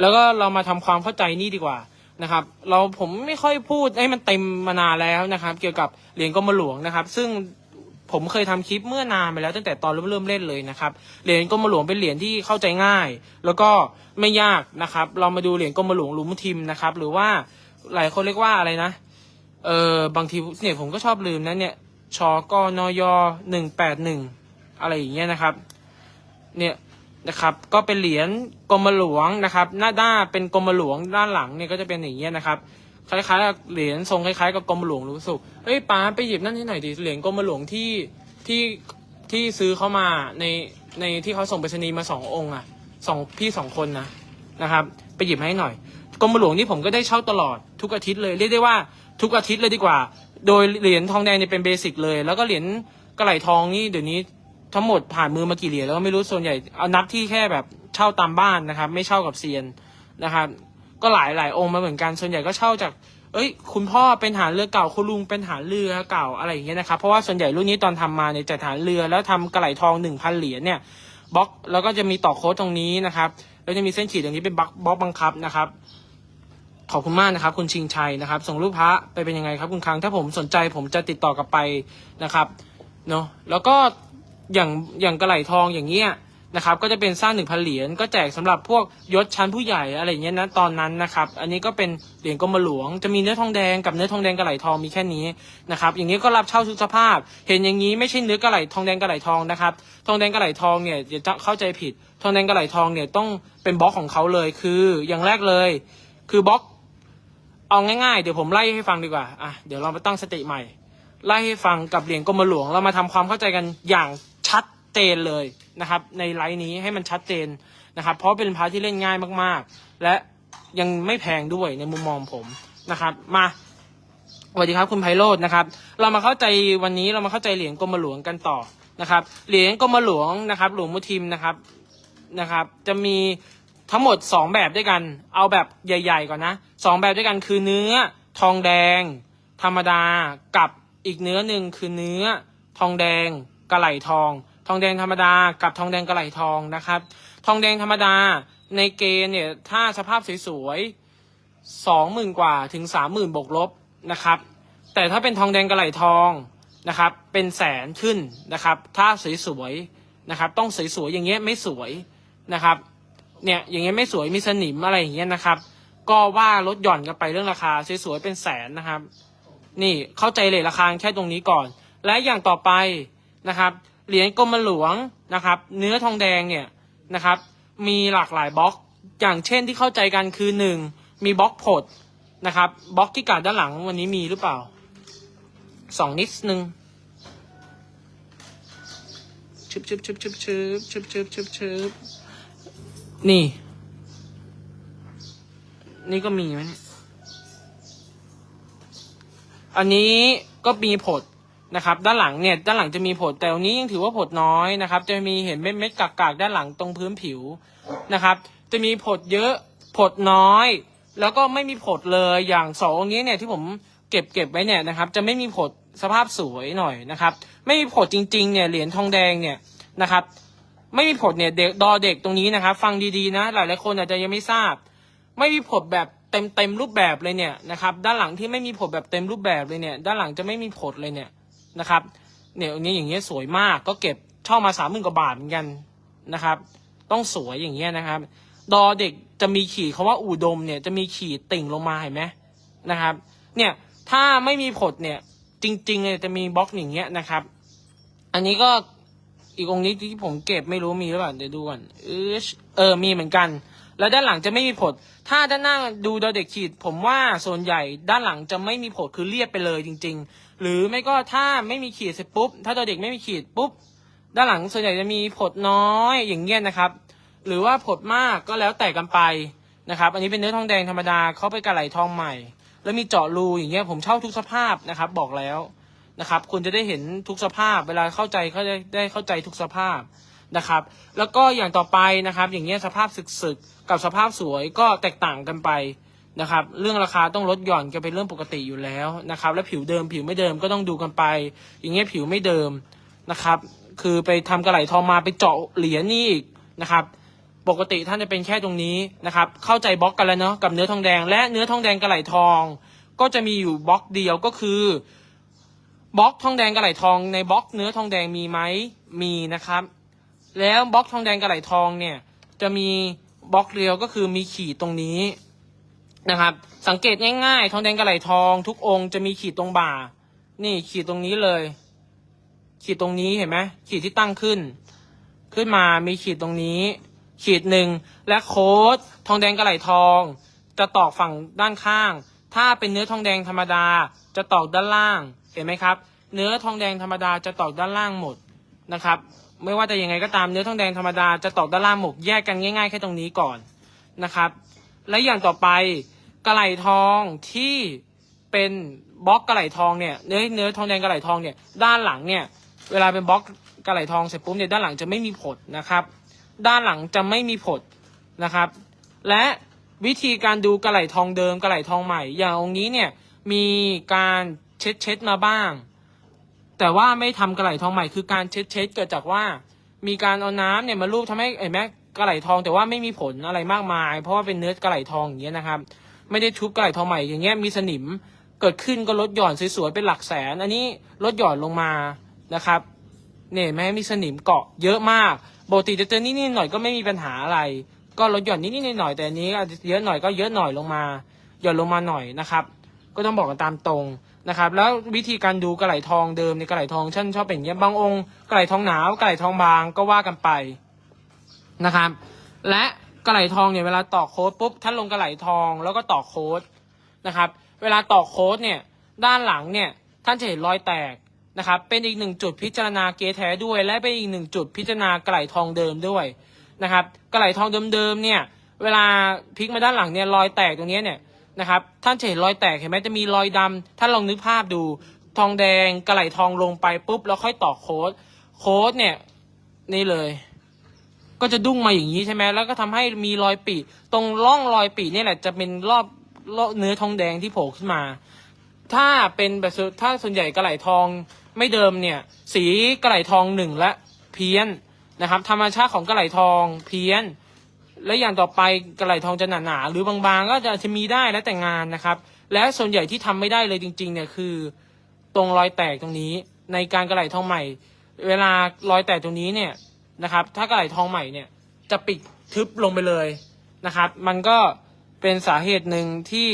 แล้วก็เรามาทำความเข้าใจนี่ดีกว่านะครับ เราผมไม่ค่อยพูดให้มันเต็มมานานแล้วนะครับ เกี่ยวกับเหรียญกรมหลวงนะครับ ซึ่งผมเคยทำคลิปเมื่อนานไปแล้วตั้งแต่ตอนเริ่มเริ่มเล่นเลยนะครับเหรียญกรมหลวงเป็นเหรียญที่เข้าใจง่าย แล้วก็ไม่ยากนะครับ เรามาดูเหรียญกรมหลวงหลุมทิมนะครับ หรือว่าหลายคนเรียกว่าอะไรนะเออบางทีเนี่ยผมก็ชอบลืมนะเนี่ยชกนยหนึ่งแปดหนึ่งอะไรอย่างเงี้ยนะครับ เนี่ย นะครับ ก็เป็นเหรียญกรมหลวงนะครับ หน้าด้านเป็นกรมหลวงด้านหลังเนี่ยก็จะเป็นอย่างเงี้ยนะครับคล้ายๆกับเหรียญทรงคล้ายๆกับกรมหลวงรู้สึกเฮ้ยป้าไปหยิบนั่นให้หน่อยดิเหรียญกรมหลวงที่ที่ที่ซื้อเข้ามาในในที่เขาส่งไปรษณีย์มาสององค์อะสองพี่สองคนนะนะครับ ไปหยิบให้หน่อยกรมหลวงนี่ผมก็ได้เช่าตลอดทุกอาทิตย์เลยเรียกได้ว่าทุกอาทิตย์เลยดีกว่า โดยเหรียญทองแดงเนี่ยเป็นเบสิกเลย แล้วก็เหรียญกระไหลทองนี่เดี๋ยวนี้ ทั้งหมดผ่านมือมากี่เหรียญแล้วก็ไม่รู้ส่วนใหญ่เอานับที่แค่แบบเช่าตามบ้านนะครับ ไม่เช่ากับเซียนนะครับ ก็หลายหลายองค์มาเหมือนกันส่วนใหญ่ก็เช่าจาก เอ้ย คุณพ่อเป็นฐานเรือเก่าคุณลุงเป็นฐานเรือเก่าอะไรอย่างเงี้ยนะครับเพราะว่าส่วนใหญ่รุ่นนี้ตอนทำมาเนี่ยจะฐานเรือแล้วทำกระไหลทองหนึ่งพันเหรียญเนี่ยบล็อกแล้วก็จะมีต่อโค้ดตรงนี้นะครับแล้วจะมีเส้นขีดตรงนี้เป็นบล็อกบล็อกบังคับนะครับขอบคุณมากนะครับ คุณชิงชัยนะครับ ส่งรูปพระไปเป็นยังไงครับคุณครั้งถ้าผมสนใจผมจะติดต่อกลับไปนะครับเนาะแล้วก็ อย่างอย่างกระไหลทองอย่างเงี้ยนะครับ ก็จะเป็นสร้างหนึ่งพันเหรียญก็แจกสำหรับพวกยศชั้นผู้ใหญ่อะไรเงี้ยนะตอนนั้นนะครับ อันนี้ก็เป็นเหรียญกรมหลวง จะมีเนื้อทองแดงกับเนื้อทองแดงกระไหลทองมีแค่นี้นะครับ อย่างนี้ก็รับเช่าทุกสภาพ เห็นอย่างนี้ไม่ใช่เนื้อกระไหลทองแดงกระไหลทองนะครับ ทองแดงกระไหลทองเนี่ยอย่าเข้าใจผิด ทองแดงกระไหลทองเนี่ยต้องเป็นบล็อกของเขาเลยคืออย่างแรกเลย คือบล็อกเอาง่ายๆ เดี๋ยวผมไล่ให้ฟังดีกว่า อะ เดี๋ยวเรามาตั้งสติใหม่ ไล่ให้ฟังกับเหรียญกรมหลวง เรามาทำความเข้าใจกันอย่าง เจนเลยนะครับ ในไลน์นี้ให้มันชัดเจนนะครับ เพราะเป็นพาร์ทที่เล่นง่ายมากๆ และยังไม่แพงด้วยในมุมมองผมนะครับ มาสวัสดีครับคุณไพโรจน์นะครับ เรามาเข้าใจวันนี้เรามาเข้าใจเหรียญกรมหลวงกันต่อนะครับ เหรียญกรมหลวงนะครับ หลวงมุทิมนะครับนะครับ จะมีทั้งหมดสองแบบด้วยกัน เอาแบบใหญ่ ๆ ก่อนนะสองแบบด้วยกันคือเนื้อทองแดง ธรรมดากับอีกเนื้อหนึ่งคือเนื้อทองแดงกระไหลทอง ทองแดงธรรมดากับทองแดงกระไหลทองนะครับ ทองแดงธรรมดาในเกณฑ์เนี่ยถ้าสภาพสวยๆสองหมื่นกว่าถึงสามหมื่นบวกลบนะครับ แต่ถ้าเป็นทองแดงกระไหลทองนะครับ เป็นแสนขึ้นนะครับ ถ้าสวยๆนะครับ ต้องสวยๆอย่างเงี้ยไม่สวยนะครับเนี่ยอย่างเงี้ยไม่สวยมีสนิมอะไรอย่างเงี้ยนะครับ ก็ว่าลดหย่อนกันไปเรื่องราคาสวยๆเป็นแสนนะครับ นี่เข้าใจเลยราคาแค่ตรงนี้ก่อน และอย่างต่อไปนะครับ เหรียญกรมหลวงนะครับ เนื้อทองแดงเนี่ยนะครับ มีหลากหลายบล็อก อย่างเช่นที่เข้าใจกันคือหนึ่งมีบล็อกผดนะครับบล็อกที่กาดด้านหลังวันนี้มีหรือเปล่าสองนิดนึงชึบชึบชึบชึบชึบชึบชึบชึบชึบนี่ นี่ก็มีไหมอันนี้ก็มีผด นะครับ ด้านหลังเนี่ยด้านหลังจะมีผดแต่อันนี้ยังถือว่าผดน้อยนะครับ จะมีเห็นเม็ดเม็ดกากๆด้านหลังตรงพื้นผิวนะครับ จะมีผดเยอะผดน้อย แล้วก็ไม่มีผดเลยอย่างสององค์นี้เนี่ยที่ผมเก็บเก็บไว้เนี่ยนะครับ จะไม่มีผดสภาพสวยหน่อยนะครับ ไม่มีผดจริงๆเนี่ยเหรียญทองแดงเนี่ยนะครับ ไม่มีผดเนี่ยเด็กดอเด็กตรงนี้นะครับ ฟังดีๆนะ หลายๆคนอาจจะยังไม่ทราบ ไม่มีผดแบบเต็มเต็มๆรูปแบบเลยเนี่ยนะครับ ด้านหลังที่ไม่มีผดแบบเต็มรูปแบบเลยเนี่ย ด้านหลังจะไม่มีผดเลยเนี่ย นะครับเนี่ยอันนี้อย่างเงี้ยสวยมากก็เก็บเช่ามาสามหมื่นกว่าบาทเหมือนกันนะครับ ต้องสวยอย่างเงี้ยนะครับ ดอเด็กจะมีขีดคาว่าอูดมเนี่ยจะมีขีดติ่งลงมาเห็นไหมนะครับ เนี่ยถ้าไม่มีผดเนี่ยจริงๆเลยจะมีบล็อกอย่างเงี้ยนะครับ อันนี้ก็อีกองค์นี้ที่ผมเก็บไม่รู้มีหรือเปล่าเดี๋ยวดูก่อนเออเออมีเหมือนกัน แล้วด้านหลังจะไม่มีผดถ้าด้านหน้าดูดอเด็กขีด ผมว่าส่วนใหญ่ด้านหลังจะไม่มีผดคือเรียบไปเลยจริง ๆ หรือไม่ก็ถ้าไม่มีขีดเสร็จปุ๊บ ถ้าดอเด็กไม่มีขีดปุ๊บ ด้านหลังส่วนใหญ่จะมีผดน้อยอย่างเงี้ยนะครับ หรือว่าผดมากก็แล้วแต่กันไปนะครับ อันนี้เป็นเนื้อทองแดงธรรมดาเขาไปกระไหลทองใหม่ แล้วมีเจาะรูอย่างเงี้ยผมเช่าทุกสภาพนะครับ บอกแล้วนะครับ คุณจะได้เห็นทุกสภาพ เวลาเข้าใจเขาจะได้เข้าใจทุกสภาพ นะครับ แล้วก็อย่างต่อไปนะครับ อย่างเงี้ยสภาพสึกๆกับสภาพสวยก็แตกต่างกันไปนะครับ เรื่องราคาต้องลดหย่อนกันเป็นเรื่องปกติอยู่แล้วนะครับ แล้วผิวเดิมผิวไม่เดิมก็ต้องดูกันไป อย่างเงี้ยผิวไม่เดิมนะครับ คือไปทำกระไหลทองมาไปเจาะเหรียญนี่อีกนะครับปกติท่านจะเป็นแค่ตรงนี้นะครับ เข้าใจบล็อกกันแล้วเนาะกับเนื้อทองแดง และเนื้อทองแดงกระไหลทอง ก็จะมีอยู่บล็อกเดียวก็คือบล็อกทองแดงกระไหลทองในบล็อกเนื้อทองแดงมีไหมมีนะครับ แล้วบล็อกทองแดงกระไหลทองเนี่ย จะมีบล็อกเดียวก็คือมีขีดตรงนี้นะครับ สังเกตง่ายๆ ทองแดงกระไหลทอง ทุกองค์จะมีขีดตรงบ่า นี่ขีดตรงนี้เลย ขีดตรงนี้เห็นไหมขีดที่ตั้งขึ้น ขึ้นมามีขีดตรงนี้ ขีดหนึ่งและโค้ดทองแดงกระไหลทอง จะตอกฝั่งด้านข้าง ถ้าเป็นเนื้อทองแดงธรรมดาจะตอกด้านล่างเห็นไหมครับ เนื้อทองแดงธรรมดาจะตอกด้านล่างหมดนะครับ ไม่ว่าจะยังไงก็ตามเนื้อทองแดงธรรมดาจะตอกด้านล่างหมดแยกกันง่ายๆแค่ตรงนี้ก่อนนะครับ และอย่างต่อไปกระไหลทองที่เป็นบล็อกกระไหลทองเนี่ยเนื้อเนื้อทองแดงกระไหลทองเนี่ยด้านหลังเนี่ยเวลาเป็นบล็อกกระไหลทองเสร็จปุ๊บเนี่ยด้านหลังจะไม่มีผดนะครับ ด้านหลังจะไม่มีผดนะครับ และวิธีการดูกระไหลทองเดิมกระไหลทองใหม่ อย่างองค์นี้เนี่ยมีการเช็ดเช็ดมาบ้าง แต่ว่าไม่ทำกระไหลทองใหม่คือการเช็ดเช็ดเกิดจากว่า มีการเอาน้ำเนี่ยมาลูบทำให้เห็นไหมกระไหลทองแต่ว่าไม่มีผลอะไรมากมาย เพราะว่าเป็นเนื้อกระไหลทองอย่างเงี้ยนะครับ ไม่ได้ชุบกระไหลทองใหม่อย่างเงี้ยมีสนิมเกิดขึ้นก็ลดหย่อนสวยๆเป็นหลักแสน อันนี้ลดหย่อนลงมานะครับเนี่ยแม้มีสนิมเกาะเยอะมากปกติจะเจอนิดๆหน่อยก็ไม่มีปัญหาอะไร ก็ลดหย่อนนิดๆหน่อยๆแต่อันนี้อาจจะเยอะหน่อยก็เยอะหน่อยลงมา หย่อนลงมาหน่อยนะครับ ก็ต้องบอกกันตามตรง นะครับแล้ววิธีการดูกระไหลทองเดิมในกระไหลทองฉันชอบเป็นอย่างเงี้ยบางองค์กระไหลทองหนาวกระไหลทองบางก็ว่ากันไปนะครับ และกระไหลทองเนี่ยเวลาต่อโค้ดปุ๊บท่านลงกระไหลทองแล้วก็ต่อโค้ดนะครับ เวลาต่อโค้ดเนี่ยด้านหลังเนี่ยท่านจะเห็นรอยแตกนะครับ เป็นอีกหนึ่งจุดพิจารณาเกแท้ด้วย และเป็นอีกหนึ่งจุดพิจารณากระไหลทองเดิมด้วยนะครับกระไหลทองเดิมๆเนี่ยเวลาพลิกมาด้านหลังเนี่ยรอยแตกตรงเนี้ยเนี่ย นะครับ ท่านจะเห็นรอยแตกเห็นไหมจะมีรอยดำท่านลองนึกภาพดู ทองแดงกระไหลทองลงไปปุ๊บ แล้วค่อยต่อโค้ด โค้ดเนี่ย นี่เลย ก็จะดุ้งมาอย่างนี้ใช่ไหมแล้วก็ทำให้มีรอยปีตรงร่องรอยปีนี่แหละ จะเป็นรอบเนื้อทองแดงที่โผล่ขึ้นมา ถ้าเป็นแบบส่วนถ้าส่วนใหญ่กระไหลทองไม่เดิมเนี่ย สีกระไหลทองหนึ่งและเพี้ยนนะครับ ธรรมชาติของกระไหลทองเพี้ยน และอย่างต่อไปกระไหลทองจะหนาๆหรือบางๆ ก็จะจะมีได้แล้วแต่งานนะครับ และส่วนใหญ่ที่ทำไม่ได้เลยจริง ๆ เนี่ยคือ ตรงรอยแตกตรงนี้ ในการกระไหลทองใหม่ เวลารอยแตกตรงนี้เนี่ยนะครับ ถ้ากระไหลทองใหม่เนี่ยจะปิดทึบลงไปเลยนะครับ มันก็เป็นสาเหตุหนึ่งที่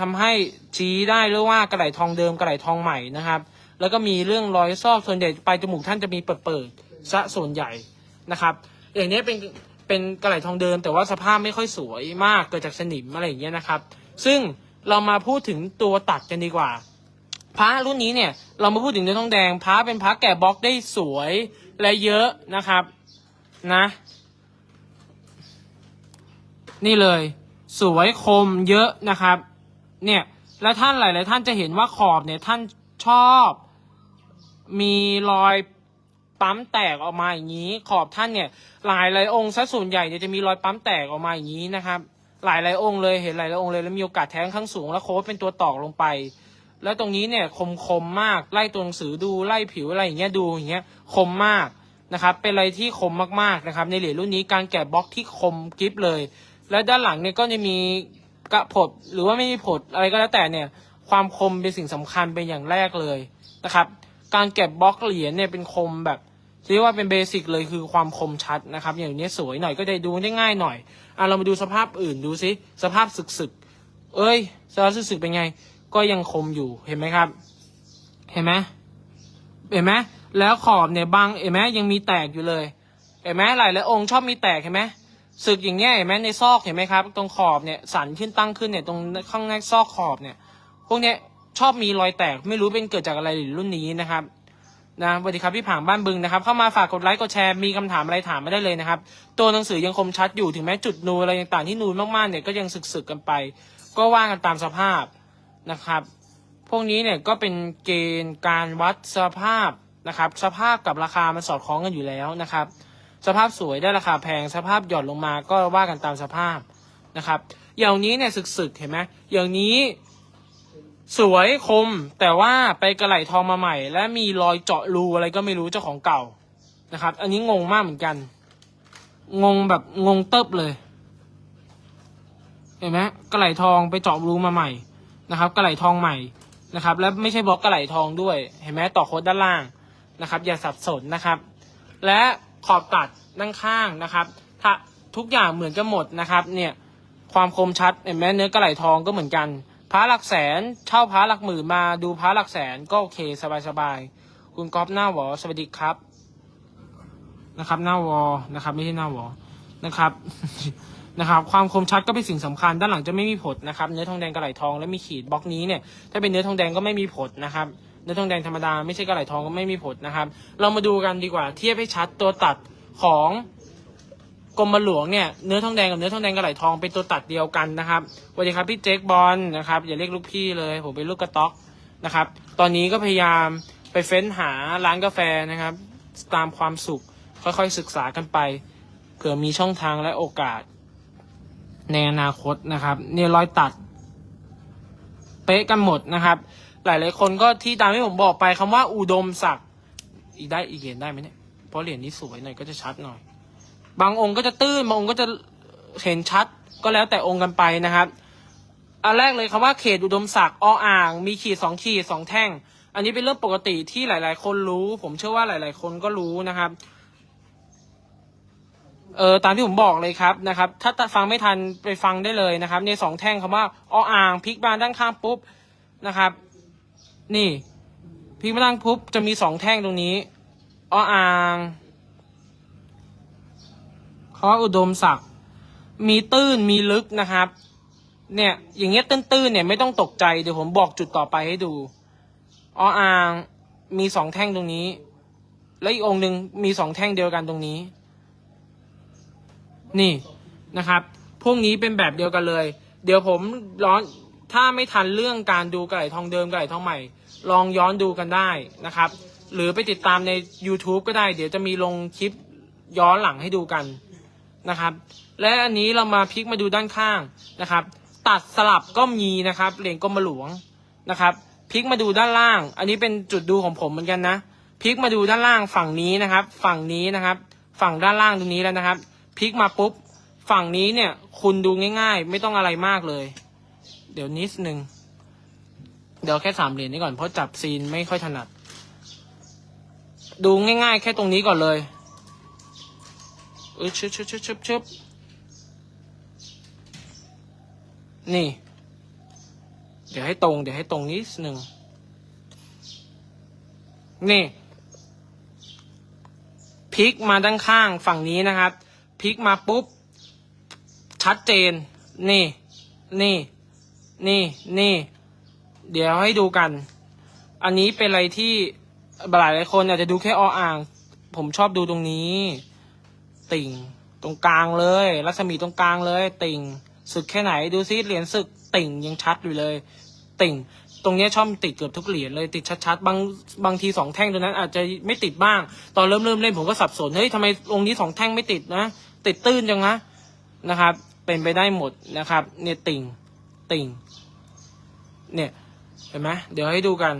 ทำให้ชี้ได้หรือว่ากระไหลทองเดิมกระไหลทองใหม่นะครับ แล้วก็มีเรื่องรอยซอกส่วนใหญ่ปลายจมูกท่านจะมีเปิดเปิดๆซะส่วนใหญ่นะครับ อย่างนี้เป็น เป็นกระไหลทองเดิม แต่ว่าสภาพไม่ค่อยสวยมากเกิดจากสนิมอะไรอย่างเงี้ยนะครับ ซึ่งเรามาพูดถึงตัวตัดกันดีกว่าพระรุ่นนี้เนี่ยเรามาพูดถึงเนื้อทองแดงพระเป็นพระแกะบล็อกได้สวยและเยอะนะครับนะ นี่เลย สวยคมเยอะนะครับ เนี่ยแล้วท่านหลาย ๆ ท่านจะเห็นว่าขอบเนี่ยท่านชอบ มีรอย ปั๊มแตกออกมาอย่างนี้ ขอบท่านเนี่ย หลายหลายองค์ซะส่วนใหญ่เนี่ยจะมีรอยปั๊มแตกออกมาอย่างนี้นะครับ หลายหลายองค์เลยเห็นหลายหลายองค์เลยแล้วมีโอกาสแท้งข้างสูงแล้วโค้ดเป็นตัวตอกลงไป แล้วตรงนี้เนี่ยคมคมมากไล่ตัวหนังสือดูไล่ผิวอะไรอย่างเงี้ยดูอย่างเงี้ยคมมากนะครับเป็นอะไรที่คมมากๆนะครับ ในเหรียญรุ่นนี้การแกะบล็อกที่คมกริบเลย และด้านหลังเนี่ยก็จะมีกระผดหรือว่าไม่มีผดอะไรก็แล้วแต่เนี่ยความคมเป็นสิ่งสำคัญเป็นอย่างแรกเลยนะครับ การแกะบบล็อกเหรียญเนี่ยเป็นคมแบบเรียกว่าเป็นเบสิกเลยคือความคมชัดนะครับ อย่างนี้สวยหน่อยก็จะดูได้ง่ายหน่อยอะเรามาดูสภาพอื่นดูซิสภาพสึกๆเอ้ยสภาพสึกๆเป็นไง ก็ยังคมอยู่เห็นไหมครับ เห็นไหมเห็นไหมแล้วขอบเนี่ยบางเห็นไหมยังมีแตกอยู่เลยเห็นไหมหลายหลายองค์ชอบมีแตกเห็นไหมสึกอย่างเงี้ยเห็นไหมในซอกเห็นไหมครับ ตรงขอบเนี่ยสันขึ้นตั้งขึ้นเนี่ยตรงข้างในซอกขอบเนี่ย พวกเนี้ย ชอบมีรอยแตก ไม่รู้เป็นเกิดจากอะไรหรือรุ่นนี้นะครับนะสวัสดีครับพี่ผางบ้านบึงนะครับ เข้ามาฝากกดไลค์กดแชร์มีคำถามอะไรถามมาได้เลยนะครับ ตัวหนังสือยังคมชัดอยู่ถึงแม้จุดนูนอะไรต่างๆที่นูนมากๆเนี่ยก็ยังสึกๆกันไป ก็ว่ากันตามสภาพนะครับ พวกนี้เนี่ยก็เป็นเกณฑ์การวัดสภาพนะครับ สภาพกับราคามันสอดคล้องกันอยู่แล้วนะครับ สภาพสวยได้ราคาแพงสภาพหย่อนลงมาก็ว่ากันตามสภาพนะครับ อย่างนี้เนี่ยสึกๆเห็นไหมอย่างนี้ สวยคมแต่ว่าไปกระไหลทองมาใหม่ และมีรอยเจาะรูอะไรก็ไม่รู้เจ้าของเก่านะครับ อันนี้งงมากเหมือนกัน งงแบบงงเติบเลย เห็นไหมกระไหลทองไปเจาะรูมาใหม่นะครับ กระไหลทองใหม่นะครับ แล้วไม่ใช่บล็อกกระไหลทองด้วย เห็นไหมต่อโค้ดด้านล่างนะครับ อย่าสับสนนะครับ และขอบตัดด้านข้างนะครับทุกอย่างเหมือนกันหมดนะครับ เนี่ยความคมชัดเห็นไหมเนื้อกระไหลทองก็เหมือนกัน ระหลักแสนเช่าพระหลักหมื่นมาดูพระหลักแสนก็โอเคสบายๆคุณก๊อฟหน้าวอสวัสดีครับนะครับ หน้าวอนะครับ ไม่ใช่หน้าวอนะครับนะครับ ความคมชัดก็เป็นสิ่งสำคัญ ด้านหลังจะไม่มีผดนะครับ เนื้อทองแดงกระไหลทองและมีขีดบล็อกนี้เนี่ยถ้าเป็นเนื้อทองแดงก็ไม่มีผดนะครับเนื้อทองแดงธรรมดาไม่ใช่กระไหลทองก็ไม่มีผดนะครับ เรามาดูกันดีกว่าเทียบให้ชัดตัวตัดของ กรมหลวงเนี่ยเนื้อทองแดงกับเนื้อทองแดงกระไหลทองเป็นตัวตัดเดียวกันนะครับสวัสดีครับพี่เจคบอลนะครับอย่าเรียกลูกพี่เลย ผมเป็นลูกกระต๊อกนะครับ ตอนนี้ก็พยายามไปเฟ้นหาร้านกาแฟนะครับ ตามความสุขค่อยๆศึกษากันไปเผื่อมีช่องทางและโอกาส ในอนาคตนะครับเนี่ยรอยตัด เป๊ะกันหมดนะครับ หลายๆคนก็ที่ตามที่ผมบอกไปคำว่าอุดมศักดิ์อีกได้อีกเหรียญได้ไหมเนี่ยเพราะเหรียญนี้สวยหน่อยก็จะชัดหน่อย บางองค์ก็จะตื้นบางองค์ก็จะเห็นชัดก็แล้วแต่องค์กันไปนะครับ อันแรกเลยคำว่าเขตอุดมศักดิ์ออ่าง มีขีดสองขีดสองแท่ง อันนี้เป็นเรื่องปกติที่หลาย ๆ คนรู้ ผมเชื่อว่าหลาย ๆ คนก็รู้นะครับ เออตามที่ผมบอกเลยครับนะครับ ถ้าฟังไม่ทันไปฟังได้เลยนะครับ ในสองแท่งคำว่าออ่างพลิกมาด้านข้างปุ๊บนะครับ นี่พลิกมาด้านปุ๊บจะมีสองแท่งตรงนี้ออ่าง เขาว่าอุดมศักดิ์มีตื้นมีลึกนะครับ เนี่ย อย่างเงี้ยตื้นๆเนี่ยไม่ต้องตกใจเดี๋ยวผมบอกจุดต่อไปให้ดูออ่างมีสองแท่งตรงนี้ แล้วอีกองค์หนึ่งมีสองแท่งเดียวกันตรงนี้ นี่นะครับ พวกนี้เป็นแบบเดียวกันเลย เดี๋ยวผมร้อนถ้าไม่ทันเรื่องการดูไก่ทองเดิมไก่ทองใหม่ ลองย้อนดูกันได้นะครับ หรือไปติดตามใน YouTube ก็ได้ เดี๋ยวจะมีลงคลิปย้อนหลังให้ดูกัน นะครับ และอันนี้เรามาพลิกมาดูด้านข้างนะครับ ตัดสลับก็มีนะครับเหรียญกรมหลวงนะครับพลิกมาดูด้านล่าง อันนี้เป็นจุดดูของผมเหมือนกันนะพลิกมาดูด้านล่างฝั่งนี้นะครับ ฝั่งนี้นะครับ ฝั่งด้านล่างตรงนี้แล้วนะครับพลิกมาปุ๊บฝั่งนี้เนี่ย คุณดูง่ายๆ ไม่ต้องอะไรมากเลย เดี๋ยวนิดนึงเดี๋ยวแค่สามเหรียญนี้ก่อนเพราะจับซีนไม่ค่อยถนัด ดูง่ายๆ แค่ตรงนี้ก่อนเลย เออชึบชึบชึบชึบชึบนี่ เดี๋ยวให้ตรง เดี๋ยวให้ตรงนิดนึงนี่พลิกมาด้านข้างฝั่งนี้นะครับพลิกมาปุ๊บ ชัดเจน นี่ นี่ นี่ นี่ เดี๋ยวให้ดูกัน อันนี้เป็นอะไรที่หลายหลายคนอาจจะดูแค่ออ่าง ผมชอบดูตรงนี้ ติ่ง ตรงกลางเลย รัศมีตรงกลางเลย ติ่งสึกแค่ไหนดูซิเหรียญสึกติ่งยังชัดอยู่เลย ติ่ง ตรงเนี้ยชอบติดเกือบทุกเหรียญเลยติดชัดๆบางบางทีสองแท่งตรงนั้น อาจจะไม่ติดบ้าง ตอนเริ่มเริ่มเล่นผมก็สับสนเฮ้ยทำไมองค์นี้สองแท่งไม่ติดนะติดตื้นจังนะนะครับ เป็นไปได้หมดนะครับ เนี่ยติ่งติ่ง เนี่ยเห็นไหมเดี๋ยวให้ดูกัน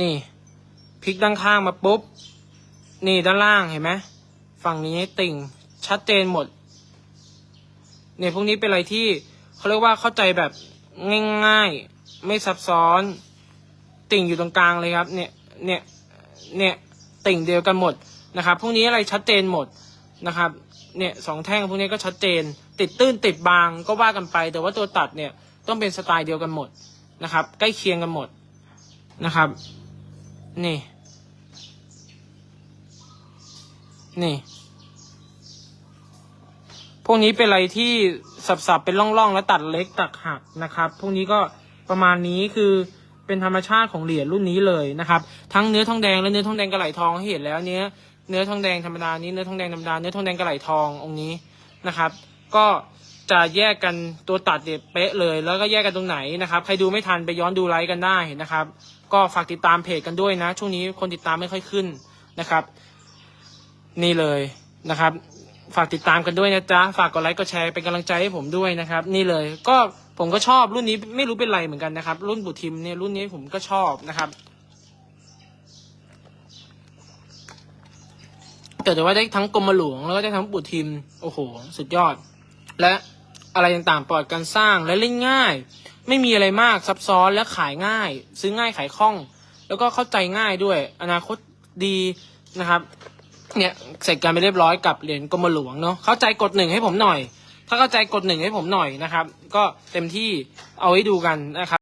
นี่พลิกด้านข้างมาปุ๊บ นี่ด้านล่างเห็นไหมฝั่งนี้ติ่งชัดเจนหมด เนี่ยพวกนี้เป็นอะไรที่เขาเรียกว่าเข้าใจแบบง่ายๆ ไม่ซับซ้อน ติ่งอยู่ตรงกลางเลยครับ เนี่ย เนี่ย เนี่ยติ่งเดียวกันหมดนะครับ พวกนี้อะไรชัดเจนหมดนะครับ เนี่ยสองแท่งพวกนี้ก็ชัดเจน ติดตื้นติดบางก็ว่ากันไป แต่ว่าตัวตัดเนี่ยต้องเป็นสไตล์เดียวกันหมดนะครับ ใกล้เคียงกันหมดนะครับ นี่ นี่ พวกนี้เป็นอะไรที่สับๆเป็นร่องๆ แล้วตัดเล็กตัดหักนะครับ พวกนี้ก็ประมาณนี้คือเป็นธรรมชาติของเหรียญรุ่นนี้เลยนะครับ ทั้งเนื้อทองแดงและเนื้อทองแดงกระไหลทองให้เห็นแล้วเนี้ยเนื้อทองแดงธรรมดานี้เนื้อทองแดงธรรมดาเนื้อทองแดงกระไหลทององค์นี้นะครับ ก็จะแยกกันตัวตัดเนี่ยเป๊ะเลย แล้วก็แยกกันตรงไหนนะครับ ใครดูไม่ทันไปย้อนดูไลฟ์กันได้นะครับ ก็ฝากติดตามเพจกันด้วยนะ ช่วงนี้คนติดตามไม่ค่อยขึ้นนะครับ นี่เลยนะครับ ฝากติดตามกันด้วยนะจ๊ะ ฝากกดไลค์กดแชร์เป็นกำลังใจให้ผมด้วยนะครับ นี่เลยก็ผมก็ชอบรุ่นนี้ไม่รู้เป็นไรเหมือนกันนะครับ รุ่นบุทิมเนี่ยรุ่นนี้ผมก็ชอบนะครับแต่แต่ว่าได้ทั้งกรมหลวงแล้วก็ได้ทั้งบุทิมโอ้โห สุดยอด และอะไรต่างๆปลอดการสร้างและเล่นง่าย ไม่มีอะไรมากซับซ้อนและขายง่าย ซื้อง่ายขายคล่อง แล้วก็เข้าใจง่ายด้วย อนาคตดีนะครับเนี่ยเสร็จการไปเรียบร้อยกับเหรียญกรมหลวงเนาะเข้าใจกดหนึ่งให้ผมหน่อย ถ้าเข้าใจกดหนึ่งให้ผมหน่อยนะครับ ก็เต็มที่เอาไว้ดูกันนะครับ